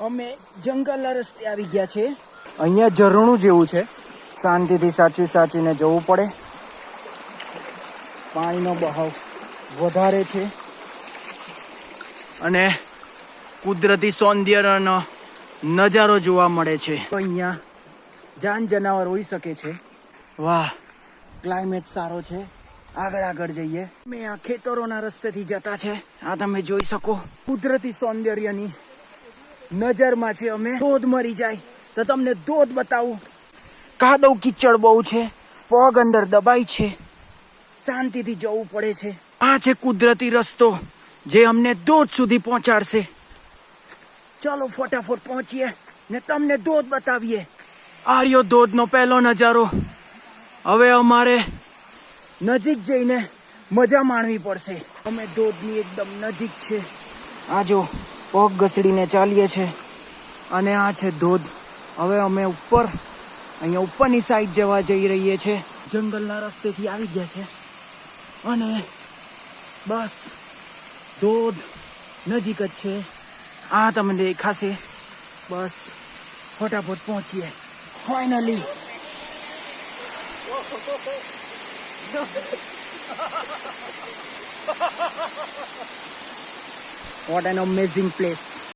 અમે જંગલના રસ્તે આવી ગયા છે. અહીંયા ઝરણું જેવું છે. શાંતિથી સાચવી સાચવીને જવું પડે. પાણીનો બહાવ વધારે છે. અને કુદરતી સૌંદર્યનો નજારો જોવા મળે છે. અહીંયા જાન જનાવર હોઈ શકે છે. વાહ. ક્લાઇમેટ સારો છે. આગળ આગળ જઈએ. મેં આ ખેતરોના રસ્તેથી જતા છે. આ તમે જોઈ શકો. કુદરતી સૌંદર્યની નજરમાં છે અમે. ધોધ મરી જાય તો તમને ધોધ બતાવું. કાદવ કિચડ બહુ છે પગ અંદર દબાઈ છે. શાંતિથી જવું પડે છે. આ છે કુદરતી રસ્તો જે અમને ધોધ સુધી પહોંચાડશે. ચાલો ફટાફટ પહોંચીએ ને તમને ધોધ બતાવીએ. આર્યો ધોધનો પહેલો નજારો. હવે અમારે નજીક જઈને મજા માણવી પડશે. અમે ધોધની એકદમ નજીક છે. આ જો પગ ઘસડીને ચાલીએ છે. અને આ છે ધોધ. હવે અમે ઉપર, અહીંયા ઉપરની સાઈડ જવા જઈ રહીએ છે. જંગલના રસ્તેથી આવી ગયા છે. અને બસ, ધોધ નજીક જ છે. આ તમને દેખાશે. બસ, ફટાફટ પહોંચીએ. Finally What an amazing place.